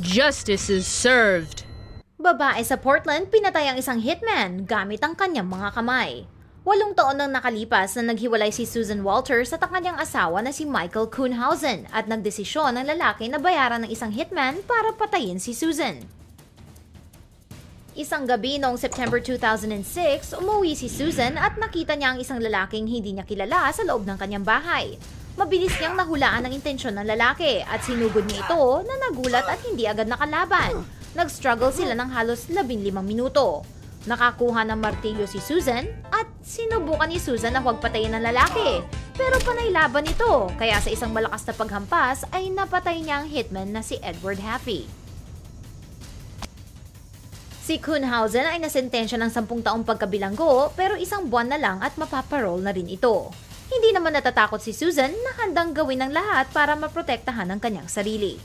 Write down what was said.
Justice is served. Babae sa Portland pinatay ang isang hitman gamit ang kanyang mga kamay. Walong taon nang nakalipas na naghiwalay si Susan Walters at ang kanyang asawa na si Michael Kuhnhausen at nagdesisyon ng lalaki na bayaran ng isang hitman para patayin si Susan. Isang gabi noong September 2006, umuwi si Susan at nakita niya ang isang lalaking hindi niya kilala sa loob ng kanyang bahay. Mabilis niyang nahulaan ang intensyon ng lalaki at sinugod niya ito na nagulat at hindi agad nakalaban. Nag-struggle sila ng halos 15 minuto. Nakakuha ng martilyo si Susan at sinubukan ni Susan na huwag patayin ng lalaki. Pero panay laban ito, kaya sa isang malakas na paghampas ay napatay niya ang hitman na si Edward Haffey. Si Kuhnhausen ay nasentensya ng 10 taong pagkabilanggo pero isang buwan na lang at mapaparol na rin ito. Hindi naman natatakot si Susan na handang gawin ng lahat para maprotektahan ang kanyang sarili.